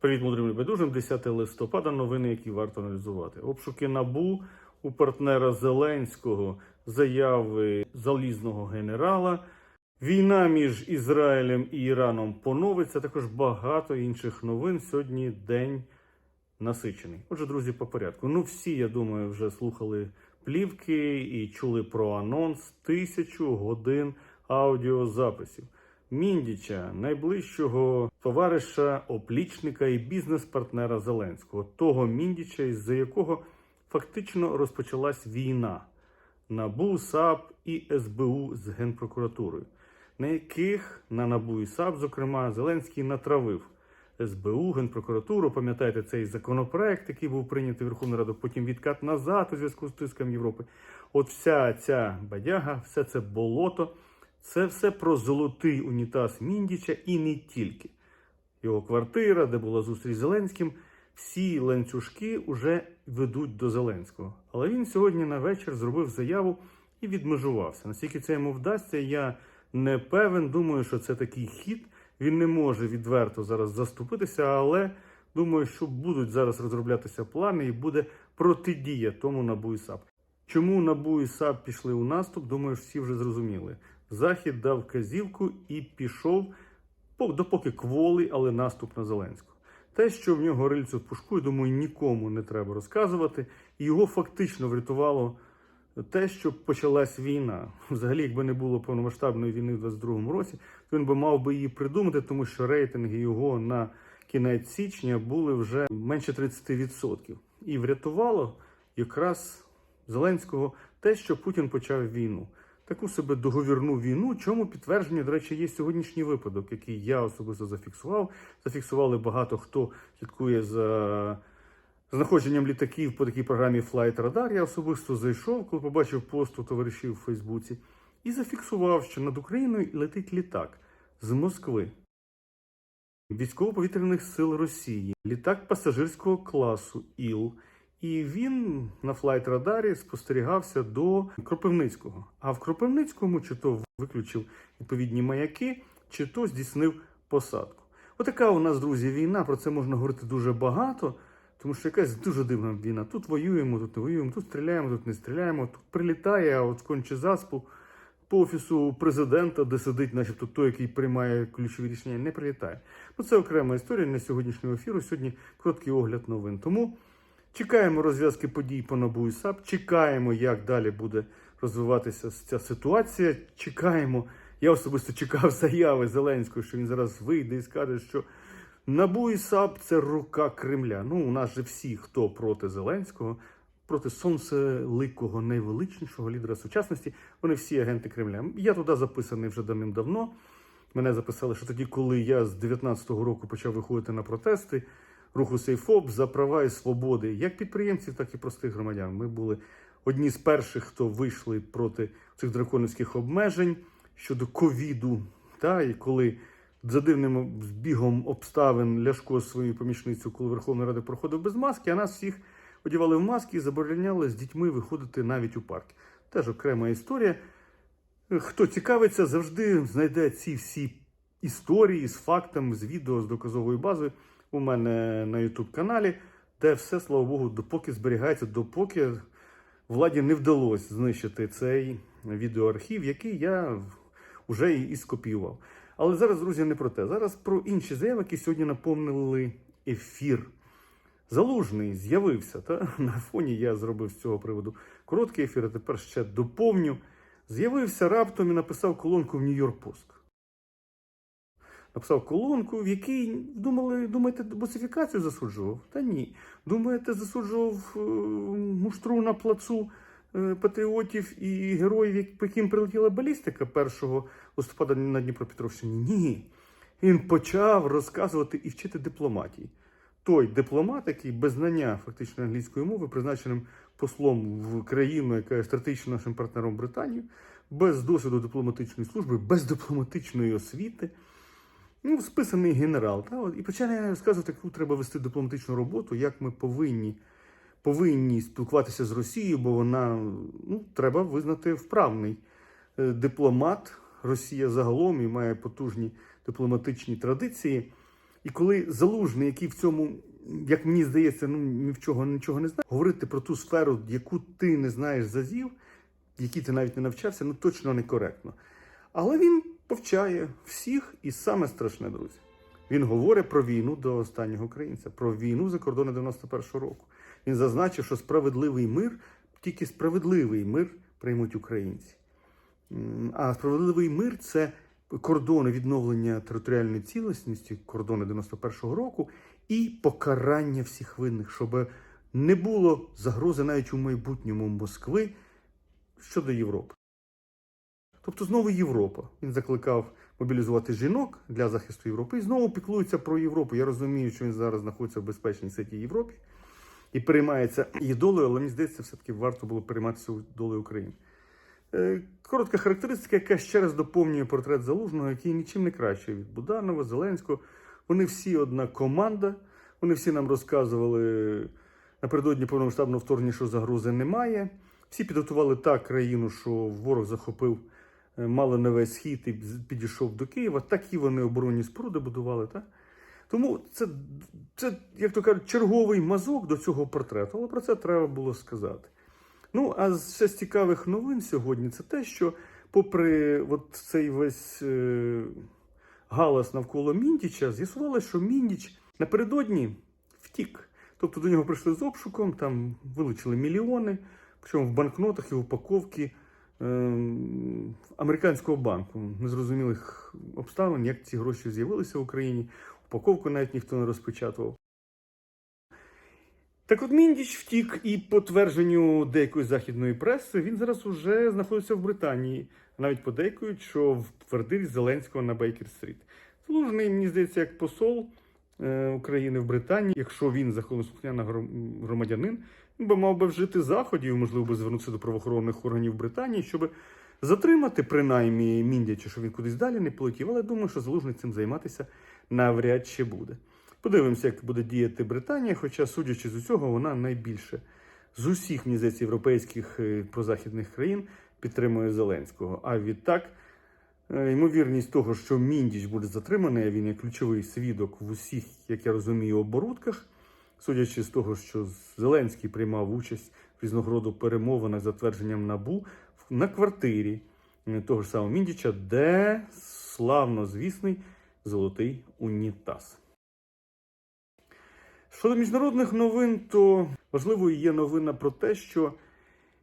Привіт, мудрим небайдужим. 10 листопада. Новини, які варто аналізувати. Обшуки набу у партнера Зеленського, заяви залізного генерала. Війна між Ізраїлем і Іраном поновиться. Також багато інших новин. Сьогодні день насичений. Отже, друзі, по порядку. Ну, всі, я думаю, вже слухали плівки і чули про анонс тисячу годин аудіозаписів. Міндіча, найближчого товариша, оплічника і бізнес-партнера Зеленського, того Міндіча, із-за якого фактично розпочалась війна НАБУ, САП і СБУ з Генпрокуратурою, на яких на НАБУ і САП, зокрема, Зеленський натравив СБУ, Генпрокуратуру. Пам'ятаєте цей законопроект, який був прийнятий Верховною Радою, потім відкат назад у зв'язку з тиском Європи. От вся ця бадяга, все це болото. Це все про золотий унітаз Міндіча і не тільки. Його квартира, де була зустріч з Зеленським, всі ланцюжки вже ведуть до Зеленського. Але він сьогодні на вечір зробив заяву і відмежувався. Наскільки це йому вдасться, я не певен. Думаю, що це такий хід. Він не може відверто зараз заступитися, але думаю, що будуть зараз розроблятися плани і буде протидія тому НАБУ і САП. Чому НАБУ і САП пішли у наступ, думаю, всі вже зрозуміли. Захід дав вказівку і пішов допоки кволий, але наступ на Зеленського. Те, що в нього рильце в пушку, я думаю, нікому не треба розказувати. І його фактично врятувало те, що почалась війна. Взагалі, якби не було повномасштабної війни в 22-му році, то він би мав би її придумати, тому що рейтинги його на кінець січня були вже менше 30%. І врятувало якраз Зеленського те, що Путін почав війну. Таку себе договірну війну, чому підтвердження, до речі, є сьогоднішній випадок, який я особисто зафіксував. Зафіксували багато хто слідкує за знаходженням літаків по такій програмі Flight Radar. Я особисто зайшов, коли побачив пост у товаришів у Фейсбуці, і зафіксував, що над Україною летить літак з Москви. Військово-повітряних сил Росії, літак пасажирського класу ІЛ. І він на флайт-радарі спостерігався до Кропивницького. А в Кропивницькому чи то виключив відповідні маяки, чи то здійснив посадку. Отака у нас, друзі, війна. Про це можна говорити дуже багато, тому що якась дуже дивна війна. Тут воюємо, тут не воюємо, тут стріляємо, тут не стріляємо, тут прилітає, а от конче заспу по офісу президента, де сидить, начебто той, який приймає ключові рішення, не прилітає. Ну це окрема історія на сьогоднішнього ефіру. Сьогодні короткий огляд новин. Тому. Чекаємо розв'язки подій по НАБУ і САП, чекаємо, як далі буде розвиватися ця ситуація. Чекаємо. Я особисто чекав заяви Зеленського, що він зараз вийде і скаже, що НАБУ і САП це рука Кремля. Ну, у нас же всі, хто проти Зеленського, проти сонцеликого найвеличнішого лідера сучасності, вони всі агенти Кремля. Я туди записаний вже давним-давно. Мене записали, що тоді, коли я з 19-го року почав виходити на протести руху Сейфоп за права і свободи, як підприємців, так і простих громадян. Ми були одні з перших, хто вийшли проти цих драконівських обмежень щодо ковіду. Та і коли за дивним збігом обставин Ляшко свою помічницю, коли Верховна Рада проходив без маски, а нас всіх одягали в маски і забороняли з дітьми виходити навіть у парки. Теж окрема історія. Хто цікавиться, завжди знайде ці всі історії з фактами, з відео, з доказовою базою у мене на YouTube каналі, де все, слава Богу, допоки зберігається, допоки владі не вдалося знищити цей відеоархів, який я вже і скопіював. Але зараз, друзі, не про те. Зараз про інші заяви, які сьогодні наповнили ефір. Залужний з'явився. Та? На фоні я зробив з цього приводу короткий ефір, а тепер ще доповню. З'явився раптом і написав колонку в Нью-Йорк Пост. Написав колонку, в якій думали, думаєте, босифікацію засуджував? Та ні. Думаєте, засуджував е, муштру на плацу е, патріотів і героїв, по яким прилетіла балістика 1 листопада на Дніпропетровщині? Ні. Він почав розказувати і вчити дипломатії. Той дипломат, який без знання фактично англійської мови, призначеним послом в країну, яка є стратегічно нашим партнером Британію, без досвіду дипломатичної служби, без дипломатичної освіти. Ну, списаний генерал. Та? от, І почали розказувати, яку треба вести дипломатичну роботу, як ми повинні, повинні спілкуватися з Росією, бо вона ну, треба визнати вправний е, дипломат. Росія загалом і має потужні дипломатичні традиції. І коли залужний, який в цьому, як мені здається, ну ні в чого нічого не знає, говорити про ту сферу, яку ти не знаєш зазів, якій ти навіть не навчався, ну точно некоректно. Але він повчає всіх, і саме страшне, друзі. Він говорить про війну до останнього українця, про війну за кордони 91-го року. Він зазначив, що справедливий мир, тільки справедливий мир приймуть українці. А справедливий мир це кордони відновлення територіальної цілісності, кордони 91-го року, і покарання всіх винних, щоб не було загрози навіть у майбутньому Москви щодо Європи. Тобто знову Європа. Він закликав мобілізувати жінок для захисту Європи і знову піклується про Європу. Я розумію, що він зараз знаходиться в безпечній ситі Європі і переймається її долею, але мені здається, все-таки варто було перейматися долею України. Е, Коротка характеристика, яка ще раз доповнює портрет Залужного, який нічим не кращий від Буданова, Зеленського. Вони всі одна команда. Вони всі нам розказували напередодні повномасштабного вторгнення, що загрози немає. Всі підготували так країну, що ворог захопив е, мало не весь схід і підійшов до Києва. Такі вони оборонні споруди будували. Так? Тому це, це, як то кажуть, черговий мазок до цього портрету, але про це треба було сказати. Ну, а ще з цікавих новин сьогодні це те, що, попри от цей весь е, галас навколо Міндіча, з'ясувалося, що Міндіч напередодні втік. Тобто до нього прийшли з обшуком, там вилучили мільйони, причому в банкнотах і в упаковці американського банку. Незрозумілих обставин, як ці гроші з'явилися в Україні. Упаковку навіть ніхто не розпечатував. Так от Міндіч втік, і по твердженню деякої західної преси він зараз уже знаходиться в Британії. Навіть подейкують, що в квартирі Зеленського на Бейкер-стріт. Залужний, мені здається, як посол е, України в Британії, якщо він законослухняний гром- громадянин, би мав би вжити заходів, можливо, би звернутися до правоохоронних органів Британії, щоб затримати принаймні Міндяча, щоб він кудись далі не полетів. Але думаю, що залужний цим займатися навряд чи буде. Подивимося, як буде діяти Британія, хоча, судячи з усього, вона найбільше з усіх мені здається, європейських е, прозахідних країн підтримує Зеленського. А відтак, е, ймовірність того, що Міндіч буде затриманий, а він є ключовий свідок в усіх, як я розумію, оборудках, судячи з того, що Зеленський приймав участь в різного роду перемовинах за твердженням набу на квартирі е, того ж самого Міндіча, де славно звісний золотий унітаз. Щодо міжнародних новин, то важливою є новина про те, що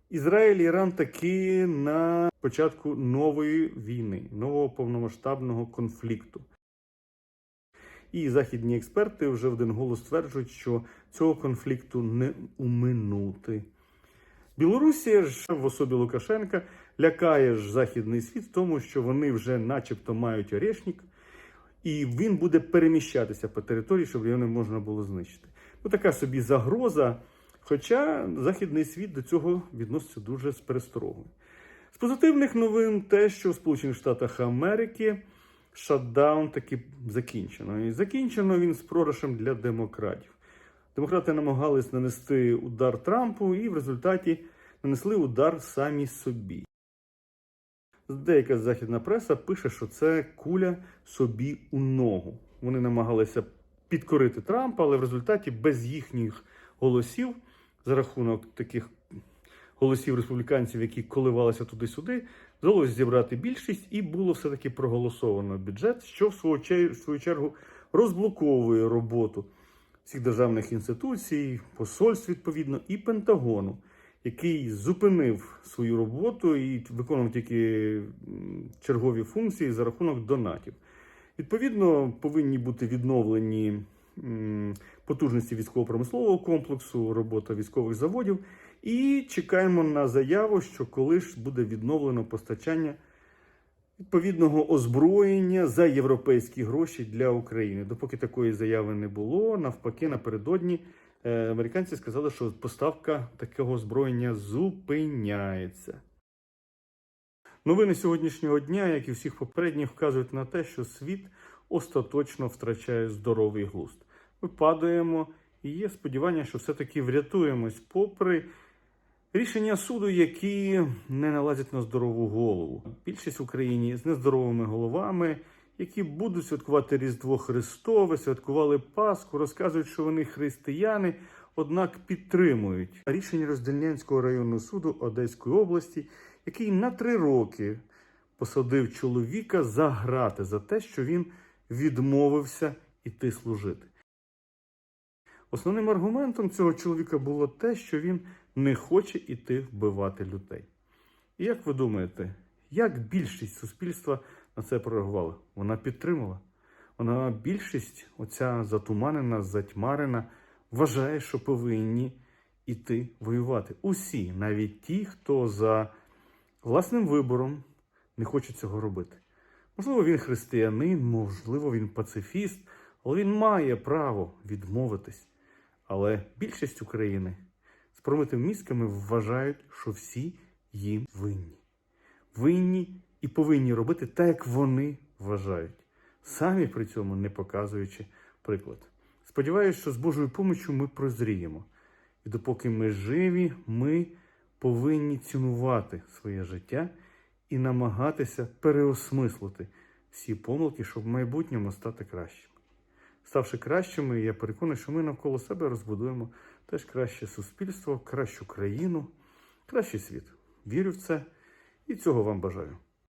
Ізраїль і Іран таки на початку нової війни, нового повномасштабного конфлікту. І західні експерти вже в один голос стверджують, що цього конфлікту не уминути. Білорусія ж в особі Лукашенка лякає ж західний світ в тому, що вони вже, начебто, мають орешник, і він буде переміщатися по території, щоб його не можна було знищити. Ну, така собі загроза. Хоча західний світ до цього відноситься дуже з пересторогою. З позитивних новин те, що в Сполучених Штатах Америки шатдаун таки закінчено. І закінчено він з програшем для демократів. Демократи намагались нанести удар Трампу і в результаті нанесли удар самі собі. Деяка західна преса пише, що це куля собі у ногу. Вони намагалися підкорити Трампа, але в результаті без їхніх голосів, за рахунок таких голосів республіканців, які коливалися туди-сюди, вдалося зібрати більшість, і було все-таки проголосовано бюджет, що в свою чергу розблоковує роботу всіх державних інституцій, посольств відповідно і Пентагону, який зупинив свою роботу і виконував тільки чергові функції за рахунок донатів. Відповідно, повинні бути відновлені потужності військово-промислового комплексу, робота військових заводів. І чекаємо на заяву, що коли ж буде відновлено постачання відповідного озброєння за європейські гроші для України. Допоки такої заяви не було, навпаки, напередодні е, американці сказали, що поставка такого озброєння зупиняється. Новини сьогоднішнього дня, як і всіх попередніх, вказують на те, що світ остаточно втрачає здоровий глузд. Падаємо, і є сподівання, що все-таки врятуємось, попри рішення суду, які не налазять на здорову голову. Більшість в Україні з нездоровими головами які будуть святкувати Різдво Христове, святкували Пасху, розказують, що вони християни, однак підтримують рішення Роздільнянського районного суду Одеської області, який на три роки посадив чоловіка за грати за те, що він відмовився іти служити. Основним аргументом цього чоловіка було те, що він не хоче іти вбивати людей. І як ви думаєте, як більшість суспільства на це прореагувала? Вона підтримала. Вона більшість, оця затуманена, затьмарена, вважає, що повинні іти воювати. Усі, навіть ті, хто за власним вибором не хоче цього робити. Можливо, він християнин, можливо, він пацифіст, але він має право відмовитись. Але більшість України з мізками вважають, що всі їм винні. Винні і повинні робити так, як вони вважають, самі при цьому не показуючи приклад. Сподіваюсь, що з Божою поміччю ми прозріємо. І допоки ми живі, ми повинні цінувати своє життя і намагатися переосмислити всі помилки, щоб в майбутньому стати кращими. Ставши кращими, я переконаний, що ми навколо себе розбудуємо теж краще суспільство, кращу країну, кращий світ. Вірю в це і цього вам бажаю.